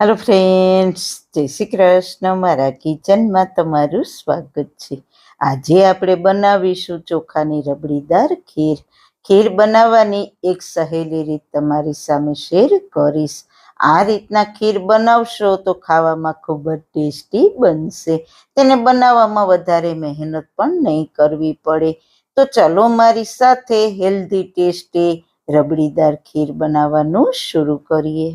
Hello friends જય શ્રી કૃષ્ણ. મારા કિચનમાં તમારું સ્વાગત છે. આજે આપણે બનાવીશું ચોખાની રબડીદાર ખીર. ખીર બનાવવાની એક સહેલી રીત તમારી સામે શેર કરીશ. આ રીતના ખીર બનાવશો તો ખાવામાં ખૂબ જ ટેસ્ટી બનશે. તેને બનાવવામાં વધારે મહેનત પણ નહીં કરવી પડે. તો ચલો મારી સાથે હેલ્ધી ટેસ્ટી રબડીદાર ખીર બનાવવાનું શરૂ કરીએ.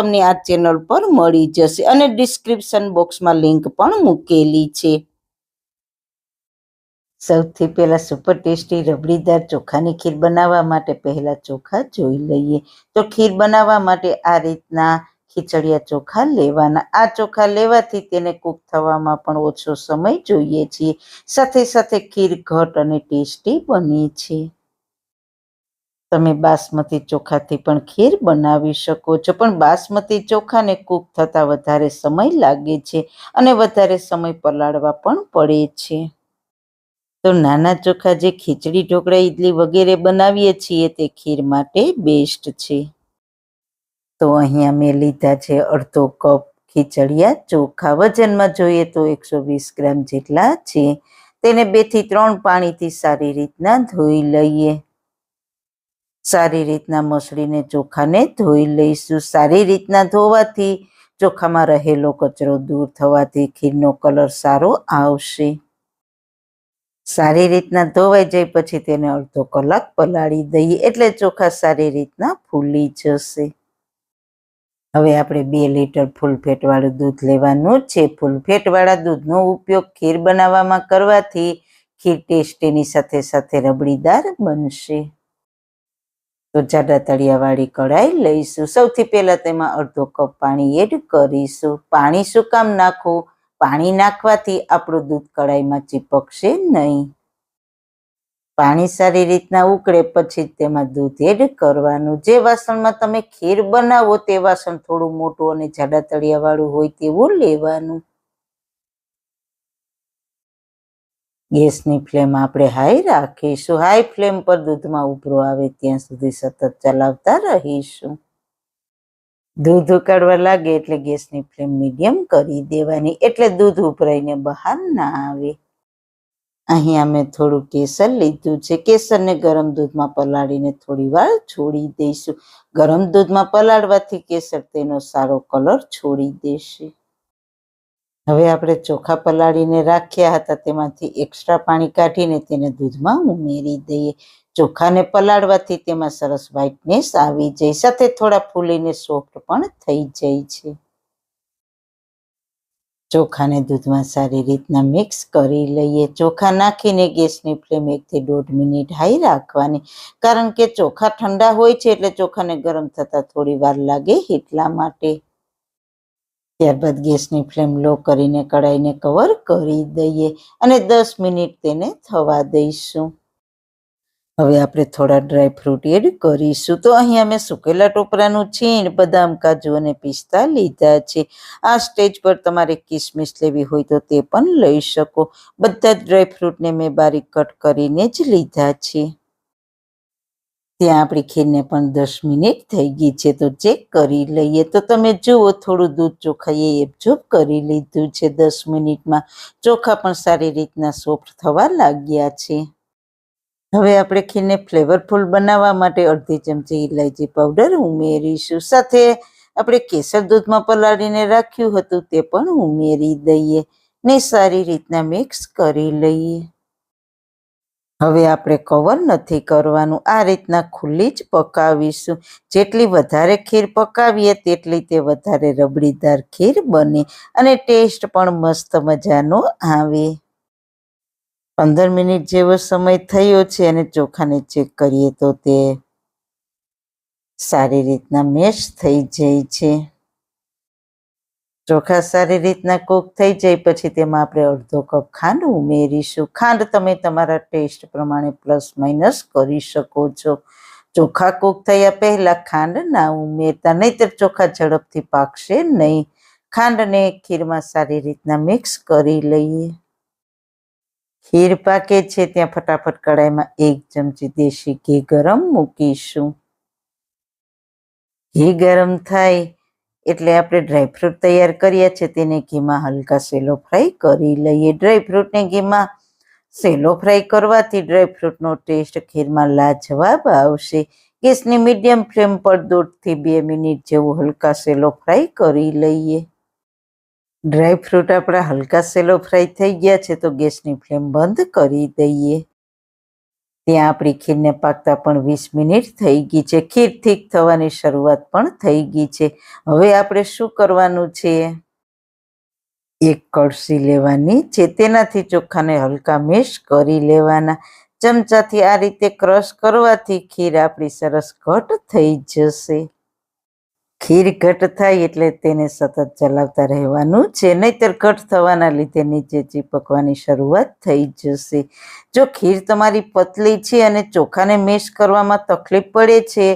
તમને આ ચેનલ પર મળી જશે અને ડિસ્ક્રિપ્શન બોક્સમાં લિંક પણ મૂકેલી છે. સૌથી પહેલા સુપર ટેસ્ટી રબડીદાર ચોખાની ખીર બનાવવા માટે પહેલા ચોખા જોઈ લઈએ. તો ખીર બનાવવા માટે આ રીતના ખીચડિયા ચોખા લેવાના. આ ચોખા લેવાથી તેને કૂક થવામાં પણ ઓછો સમય જોઈએ છીએ સાથે સાથે ખીર ઘટ અને ટેસ્ટી બને છે. તમે બાસમતી ચોખાથી પણ ખીર બનાવી શકો છો. પણ બાસમતી ચોખાને કૂક થતાં વધારે સમય લાગે છે અને વધારે સમય પલાળવા પણ પડે છે. તો નાના ચોખા જે ખીચડી, ઢોકળા ઇડલી વગેરે બનાવીએ છીએ તે ખીર માટે બેસ્ટ છે. તો અહીંયા મેં લીધા છે અડધો કપ ખીચડિયા. ચોખા વજનમાં જોઈએ તો એકસો વીસ ગ્રામ જેટલા છે. તેને બેથી ત્રણ પાણીથી સારી રીતના ધોઈ લઈએ. સારી રીતના મસળીને ચોખાને ધોઈ લઈશું. સારી રીતના ધોવાથી ચોખામાં રહેલો કચરો દૂર થવાથી ખીરનો કલર સારો આવશે. સારી રીતના ધોવાઈ જાય પછી તેને અડધો કલાક પલાળી દઈએ એટલે ચોખા સારી રીતના ફૂલી જશે. હવે આપણે બે લીટર ફૂલ ફેટવાળું દૂધ લેવાનું છે. ફૂલ ફેટવાળા દૂધનો ઉપયોગ ખીર બનાવવામાં કરવાથી ખીર ટેસ્ટીની સાથે સાથે રબડીદાર બનશે. તો જાડા તળિયાવાળી કઢાઈ લઈશું. સૌથી પહેલાં તેમાં અડધો કપ પાણી એડ કરીશું. પાણી શું કામ નાખવું? પાણી નાખવાથી આપણું દૂધ કઢાઈમાં ચીપકશે નહીં. પાણી સારી રીતના ઉકળે પછી તેમાં દૂધ એડ કરવાનું. જે વાસણમાં તમે ખીર બનાવો તે વાસણ થોડું મોટું અને જાડા તળિયાવાળું હોય તેવું લેવાનું. ગેસની ફ્લેમ આપણે હાઈ રાખીશું. હાઈ ફ્લેમ પર દૂધમાં ઉભરો આવે ત્યાં સુધી સતત ચલાવતા રહીશું. દૂધ ઉકાળવા લાગે એટલે ગેસની ફ્લેમ મીડિયમ કરી દેવાની. એટલે દૂધ ઉભરાઈને બહાર ના આવે. અહીંયા મેં થોડું કેસર લીધું છે. કેસરને ગરમ દૂધમાં પલાળીને થોડી વાર છોડી દઈશું. ગરમ દૂધમાં પલાળવાથી કેસર તેનો સારો કલર છોડી દેશે. હવે આપણે ચોખા પલાળીને રાખ્યા હતા, તેમાંથી એક્સ્ટ્રા પાણી કાઢીને તેને દૂધમાં ઉમેરી દઈએ. ચોખાને પલાળવાથી તેમાં સરસ વ્હાઇટનેસ આવી જાય, સાથે થોડા ફૂલીને સોફ્ટ પણ થઈ જાય છે. ચોખાને દૂધમાં સારી રીતના મિક્સ કરી લઈએ. ચોખા નાખીને ગેસની ફ્લેમ એકથી દોઢ મિનિટ હાઈ રાખવાની, કારણ કે ચોખા ઠંડા હોય છે એટલે ચોખાને ગરમ થતાં થોડી વાર લાગે એટલા માટે. ત્યારબાદ ગેસની ફ્લેમ લો કરીને કઢાઈને કવર કરી દઈએ અને દસ મિનિટ તેને થવા દઈશું. હવે આપણે થોડા ડ્રાય ફ્રૂટ એડ કરીશું. તો અહીંયા મેં સુકેલા ટોપરાનું છીણ, બદામ, કાજુ અને પિસ્તા લીધા છે. આ સ્ટેજ પર તમારે કિસમિસ લેવી હોય તો તે પણ લઈ શકો. બધા જ ડ્રાય ફ્રૂટને મેં બારીક કટ કરીને જ લીધા છે. ત્યાં આપણી ખીરને પણ દસ મિનિટ થઈ ગઈ છે, તો ચેક કરી લઈએ. તો તમે જુઓ, થોડું દૂધ ચોખાએ એબ્ઝોર્બ કરી લીધું છે દસ મિનિટમાં. ચોખા પણ સારી રીતના સોફ્ટ થવા લાગ્યા છે. હવે આપણે ખીરને ફ્લેવરફુલ બનાવવા માટે અડધી ચમચી ઇલાયચી પાવડર ઉમેરીશું. સાથે આપણે કેસર દૂધમાં પલાળીને રાખ્યું હતું તે પણ ઉમેરી દઈએ ને સારી રીતના મિક્સ કરી લઈએ. હવે આપણે કવર નથી કરવાનું. આ રીતના ખુલ્લી જ પકાવીશું. જેટલી વધારે ખીર પકાવીએ તેટલી તે વધારે રબડીદાર ખીર બને અને ટેસ્ટ પણ મસ્ત મજાનો આવે. પંદર મિનિટ જેવો સમય થયો છે અને ચોખાને ચેક કરીએ તો તે સારી રીતના મેશ થઈ જાય છે. ચોખા સારી રીતના કૂક થઈ જાય, પછી તેમાં આપણે અડધો કપ ખાંડ ઉમેરીશું. ખાંડ તમે તમારા ટેસ્ટ પ્રમાણે પ્લસ માઇનસ કરી શકો છો. ચોખા કૂક થયા પહેલા ખાંડ ના ઉમેરતા, નહીંતર ચોખા ઝડપથી પાકશે નહીં. ખાંડને ખીરમાં સારી રીતના મિક્સ કરી લઈએ. ખીર પાકે છે, ત્યાં ફટાફટ કડાઈમાં એક ચમચી દેશી ઘી ગરમ મૂકીશું. ઘી ગરમ થાય એટલે આપણે ડ્રાયફ્રૂટ તૈયાર કર્યા છે તેને ઘીમાં હલકા સેલો ફ્રાય કરી લઈએ. ડ્રાયફ્રૂટને ઘીમાં સેલો ફ્રાય કરવાથી ડ્રાયફ્રૂટનો ટેસ્ટ ખીરમાં લાજવાબ આવશે. ગેસની મીડિયમ ફ્લેમ પર દોઢથી બે મિનિટ જેવું હલકા સેલો ફ્રાય કરી લઈએ. ડ્રાયફ્રૂટ આપણા હલકા સેલો ફ્રાય થઈ ગયા છે, તો ગેસની ફ્લેમ બંધ કરી દઈએ. ત્યાં આપણી ખીરને પાકતા પણ વીસ મિનિટ થઈ ગઈ છે. ખીર ઠીક થવાની શરૂઆત પણ થઈ ગઈ છે. હવે આપણે શું કરવાનું છે? એક કળસી લેવાની છે. તેનાથી ચોખાને હલકા મેશ કરી લેવાના. ચમચાથી આ રીતે ક્રશ કરવાથી ખીર આપણી સરસ ઘટ થઈ જશે. ખીર ઘટ થાય એટલે તેને સતત ચલાવતા રહેવાનું છે. નહીતર ઘટ થવાના લીધે નીચે ચીપકવાની શરૂઆત થઈ જશે. જો ખીર તમારી પતલી છે અને ચોખાને મેશ કરવામાં તકલીફ પડે છે,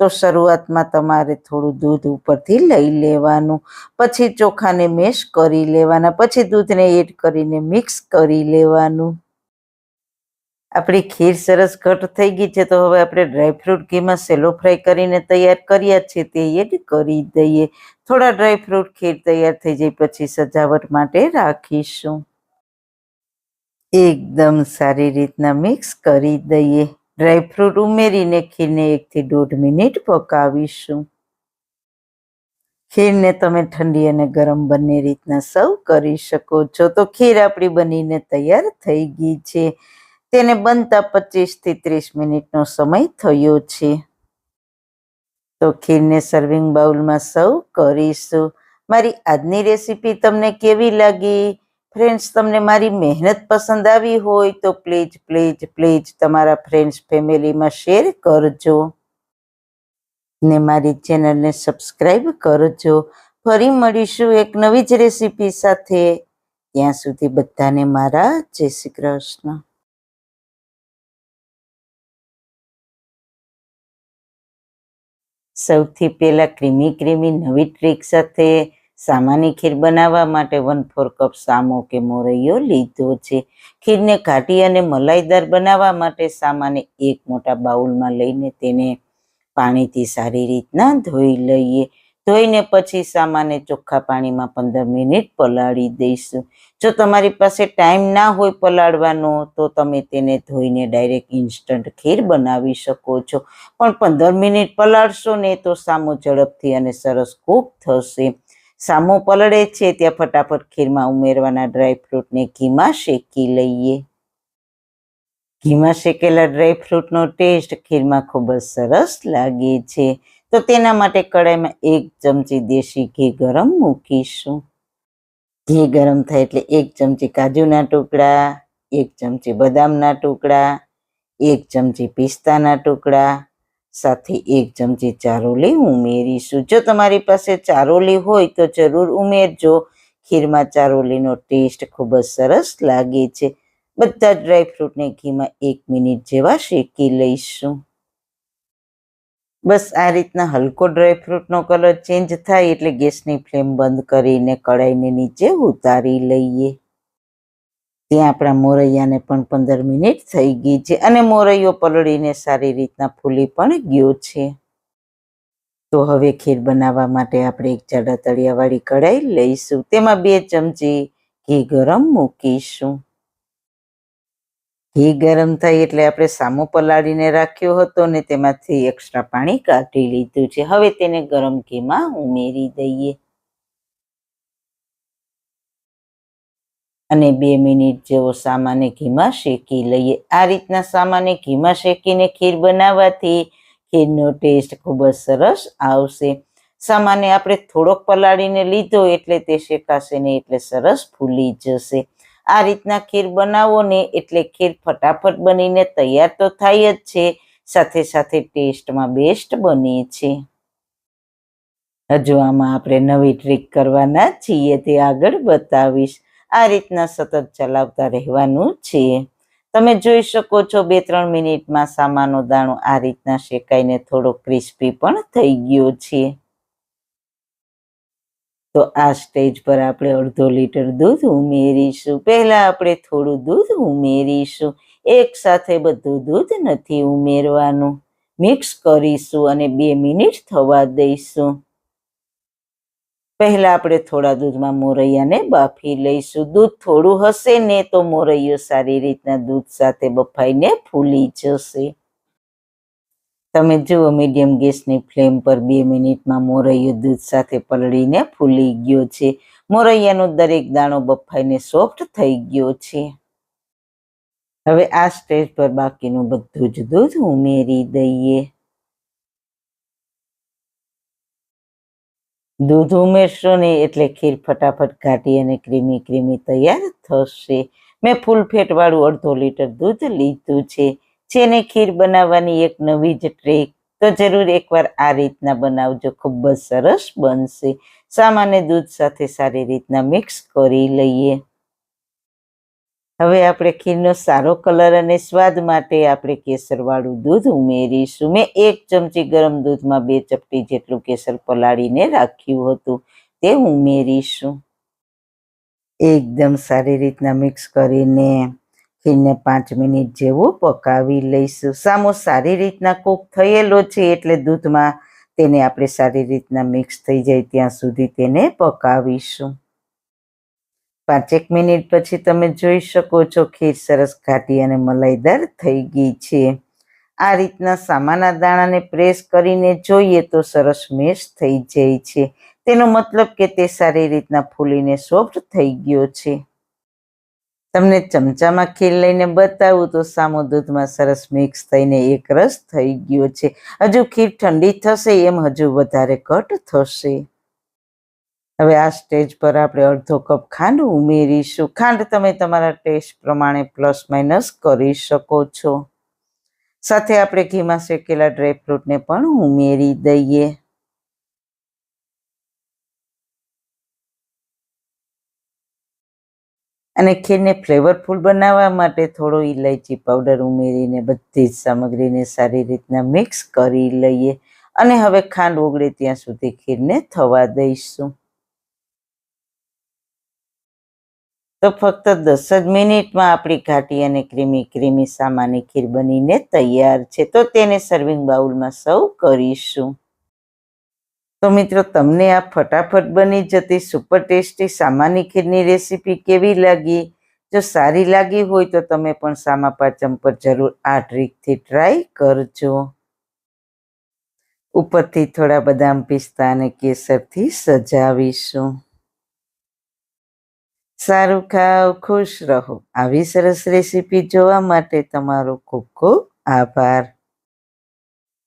તો શરૂઆતમાં તમારે થોડું દૂધ ઉપરથી લઈ લેવાનું. પછી ચોખાને મેશ કરી લેવાના, પછી દૂધને એડ કરીને મિક્સ કરી લેવાનું. આપણી ખીર સરસ ઘટ થઈ ગઈ છે, તો હવે આપણે ડ્રાયફ્રૂટ ઘીમાં સેલો ફ્રાય કરીને તૈયાર કર્યા છે, તે એડ કરી દઈએ. થોડા ડ્રાયફ્રૂટ ખીર તૈયાર થઈ જાય, પછી સજાવટ માટે રાખીશું. એકદમ સારી રીતના મિક્સ કરી દઈએ. ડ્રાયફ્રૂટ ઉમેરીને ખીરને એકથી દોઢ મિનિટ પકાવીશું. ખીરને તમે ઠંડી અને ગરમ બંને રીતના સર્વ કરી શકો છો. તો ખીર આપણી બનીને તૈયાર થઈ ગઈ છે. તેને બનતા પચીસથી ત્રીસ મિનિટનો સમય થયો છે. તો ખીરને સર્વિંગ બાઉલમાં સર્વ કરીશું. મારી આજની રેસીપી તમને કેવી લાગી? ફ્રેન્ડ્સ તમને મારી મહેનત પસંદ આવી હોય તો પ્લીઝ પ્લીઝ પ્લીઝ તમારા ફ્રેન્ડ્સ ફેમિલીમાં શેર કરજો. ને મારી ચેનલને સબસ્ક્રાઈબ કરજો. ફરી મળીશું એક નવી જ રેસીપી સાથે. ત્યાં સુધી બધાને મારા જય શ્રી કૃષ્ણ. સૌથી પહેલાં ક્રીમી ક્રીમી નવી ટ્રીક સાથે સામાની ખીર બનાવવા માટે વન ફોર કપ સામો કે મોરૈયો લીધો છે. ખીરને ઘાટી અને મલાઈદાર બનાવવા માટે સામાને એક મોટા બાઉલમાં લઈને તેને પાણીથી સારી રીતના ધોઈ લઈએ. ધોઈને પછી સામાને ચોખ્ખા પાણીમાં પંદર મિનિટ પલાળી દઈશું. જો તમારી પાસે ટાઈમ ના હોય પલાળવાનો, તો તમે તેને ધોઈને ડાયરેક્ટ ઇન્સ્ટન્ટ ખીર બનાવી શકો છો. પણ પંદર મિનિટ પલાળશો ને તો સામો ઝડપથી અને સરસ કૂક થશે. સામો પલળે છે ત્યાં ફટાફટ ખીરમાં ઉમેરવાના ડ્રાયફ્રૂટને ઘીમાં શેકી લઈએ. ઘીમાં શેકેલા ડ્રાયફ્રૂટનો ટેસ્ટ ખીરમાં ખૂબ જ સરસ લાગે છે. તો તેના માટે કડાઈમાં એક ચમચી દેશી ઘી ગરમ મૂકીશું. ઘી ગરમ થાય એટલે એક ચમચી કાજુના ટુકડા, એક ચમચી બદામના ટુકડા, એક ચમચી પિસ્તાના ટુકડા, સાથે એક ચમચી ચારોલી ઉમેરીશું. જો તમારી પાસે ચારોલી હોય તો જરૂર ઉમેરજો. ખીરમાં ચારોલીનો ટેસ્ટ ખૂબ જ સરસ લાગે છે. બધા ડ્રાયફ્રૂટને ઘીમાં એક મિનિટ જેવા શેકી લઈશું. બસ આ રીતના હલકો ડ્રાયફ્રૂટનો કલર ચેન્જ થાય એટલે ગેસની ફ્લેમ બંધ કરીને કડાઈને નીચે ઉતારી લઈએ. ત્યાં આપણા મોરૈયાને પણ પંદર મિનિટ થઈ ગઈ છે અને મોરૈયો પલળીને સારી રીતના ફૂલી પણ ગયો છે. તો હવે ખીર બનાવવા માટે આપણે એક જાડા તળિયાવાળી કઢાઈ લઈશું. તેમાં બે ચમચી ઘી ગરમ મૂકીશું. ઘી ગરમ થાય એટલે આપણે સામો પલાળીને રાખ્યો હતો ને તેમાંથી એક્સ્ટ્રા પાણી કાઢી લીધું છે. હવે તેને ગરમ ઘીમાં ઉમેરી દઈએ. અને બે મિનિટ જેવો સામાન્ય ઘીમાં શેકી લઈએ. આ રીતના સામાન્ય ઘીમાં શેકીને ખીર બનાવવાથી ખીરનો ટેસ્ટ ખૂબ જ સરસ આવશે. સામાન્ય આપણે થોડોક પલાળીને લીધો એટલે તે શેકાશે નહીં એટલે સરસ ફૂલી જશે. આ રીતના ખીર બનાવો ને એટલે ખીર ફટાફટ બનીને તૈયાર તો થાય જ છે. સાથે સાથે ટેસ્ટમાં બેસ્ટ બને છે. હજુ આમાં આપણે નવી ટ્રીક કરવાના છીએ તે આગળ બતાવીશ. આ રીતના સતત ચલાવતા રહેવાનું છે. તમે જોઈ શકો છો બે ત્રણ મિનિટમાં સામાનો દાણો આ રીતના શેકાઈને થોડો ક્રિસ્પી પણ થઈ ગયો છે. તો આ સ્ટેજ પર આપણે અડધો લીટર દૂધ ઉમેરીશું. પહેલા આપણે થોડું દૂધ ઉમેરીશું. એક સાથે બધું દૂધ નથી ઉમેરવાનું. મિક્સ કરીશું અને બે મિનિટ થવા દઈશું. પહેલા આપણે થોડા દૂધમાં મોરૈયાને બાફી લઈશું. દૂધ થોડું હશે ને તો મોરૈયો સારી રીતના દૂધ સાથે બફાઈને ફૂલી જશે. તમે જુઓ મીડિયમ ગેસની ફ્લેમ પર બે મિનિટમાં મોરૈયો દૂધ સાથે પલળીને ફૂલી ગયો છે. મોરૈયાનો દરેક દાણો બફાઈને સોફ્ટ થઈ ગયો છે. હવે આ સ્ટેજ પર બાકીનું બધું જ દૂધ ઉમેરી દઈએ. દૂધ ઉમેરશો ને એટલે ખીર ફટાફટ ઘાટી અને ક્રીમી ક્રીમી તૈયાર થશે. મેં ફૂલ ફેટ વાળું અડધો લીટર દૂધ લીધું છે. જેને ખીર બનાવવાની એક નવી જ ટ્રેક તો જરૂર એકવાર આ રીતના બનાવજો. ખૂબ જ સરસ બનશે. સામાન્ય દૂધ સાથે સારી રીતના મિક્સ કરી લઈએ. હવે આપણે ખીરનો સારો કલર અને સ્વાદ માટે આપણે કેસરવાળું દૂધ ઉમેરીશું. મેં એક ચમચી ગરમ દૂધમાં બે ચપટી જેટલું કેસર પલાળીને રાખ્યું હતું. તે ઉમેરીશું. એકદમ સારી રીતના મિક્સ કરીને ખીરને પાંચ મિનિટ જેવું પકાવી લઈશું. સામો સારી રીતના કૂક થયેલો છે એટલે દૂધમાં તેને આપણે સારી રીતના મિક્સ થઈ જાય ત્યાં સુધી તેને પકાવીશું. પાંચેક મિનિટ પછી તમે જોઈ શકો છો ખીર સરસ ઘાટી અને મલાઈદાર થઈ ગઈ છે. આ રીતના સામાના દાણાને પ્રેસ કરીને જોઈએ તો સરસ મેશ થઈ જાય છે. તેનો મતલબ કે તે સારી રીતના ફૂલીને સોફ્ટ થઈ ગયો છે. તમને ચમચામાં ખીર લઈને બતાવું તો સામો દૂધમાં સરસ મિક્સ થઈને એક રસ થઈ ગયો છે. હજુ ખીર ઠંડી થશે એમ હજુ વધારે કટ થશે. હવે આ સ્ટેજ પર આપણે અડધો કપ ખાંડ ઉમેરીશું. ખાંડ તમે તમારા ટેસ્ટ પ્રમાણે પ્લસ માઇનસ કરી શકો છો. સાથે આપણે ઘીમાં શેકેલા ડ્રાયફ્રૂટને પણ ઉમેરી દઈએ. અને ખીરને ફ્લેવરફુલ બનાવવા માટે થોડો ઇલાયચી પાવડર ઉમેરીને બધી જ સામગ્રીને સારી રીતના મિક્સ કરી લઈએ. અને હવે ખાંડ ઓગળે ત્યાં સુધી ખીરને થવા દઈશું. તો ફક્ત દસ જ મિનિટમાં આપણી ઘાટી અને ક્રીમી ક્રીમી સામાની ખીર બનીને તૈયાર છે. તો તેને સર્વિંગ બાઉલમાં સર્વ કરીશું. તો મિત્રો, તમને આ ફટાફટ બની જતી સુપર ટેસ્ટી સામાની ખીરની રેસીપી કેવી લાગી? જો સારી લાગી હોય તો તમે પણ સામા પાચમ પર જરૂર આ ટ્રીકથી ટ્રાય કરજો. ઉપરથી થોડા બદામ પિસ્તા અને કેસરથી સજાવીશું. સારું ખાઓ, ખુશ રહો. આવી સરસ રેસીપી જોવા માટે તમારો ખૂબ ખૂબ આભાર.